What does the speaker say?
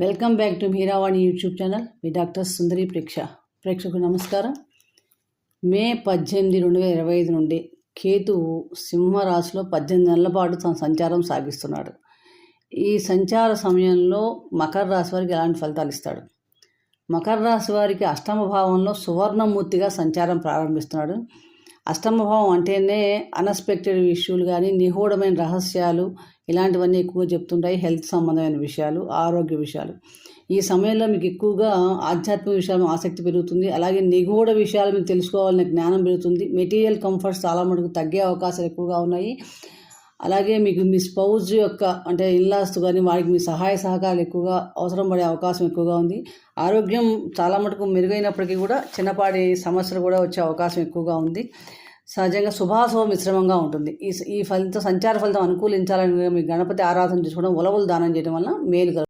Welcome back to Meeravani YouTube channel me doctor Sundari ప్రేక్ష ప్రేక్షకు నమస్కారం. మే పద్దెనిమిది రెండు వేల ఇరవై ఐదు నుండి కేతువు సింహరాశిలో పద్దెనిమిది నెలల పాటు తన సంచారం సాగిస్తున్నాడు. ఈ సంచార సమయంలో మకర రాశి వారికి ఎలాంటి ఫలితాలు ఇస్తాడు? మకర రాశి వారికి అష్టమ భావంలో సువర్ణమూర్తిగా సంచారం ప్రారంభిస్తున్నాడు. అష్టమభావం అంటేనే అన్ఎక్స్పెక్టెడ్ ఇష్యూలు కానీ నిగూఢమైన రహస్యాలు ఇలాంటివన్నీ ఎక్కువ చెప్తుంటాయి. హెల్త్ సంబంధమైన విషయాలు ఆరోగ్య విషయాలు. ఈ సమయంలో మీకు ఎక్కువగా ఆధ్యాత్మిక విషయాలు ఆసక్తి పెరుగుతుంది. అలాగే నిగూఢ విషయాలు మీకు తెలుసుకోవాలనే జ్ఞానం పెరుగుతుంది. మెటీరియల్ కంఫర్ట్స్ చాలా మటుకు తగ్గే అవకాశాలు ఎక్కువగా ఉన్నాయి. అలాగే మీకు మీ స్పౌజ్ యొక్క అంటే ఇల్లాస్తు కానీ వారికి మీ సహాయ సహకారాలు ఎక్కువగా అవసరం పడే అవకాశం ఎక్కువగా ఉంది. ఆరోగ్యం చాలా మటుకు మెరుగైనప్పటికీ కూడా చిన్నపాటి సమస్యలు కూడా వచ్చే అవకాశం ఎక్కువగా ఉంది. సహజంగా శుభాశుభ మిశ్రమంగా ఉంటుంది. ఈ ఈ ఫలితం సంచార ఫలితం అనుకూలించాలని మీ గణపతి ఆరాధన చేసుకోవడం ఉలవలు దానం చేయడం వల్ల మేలు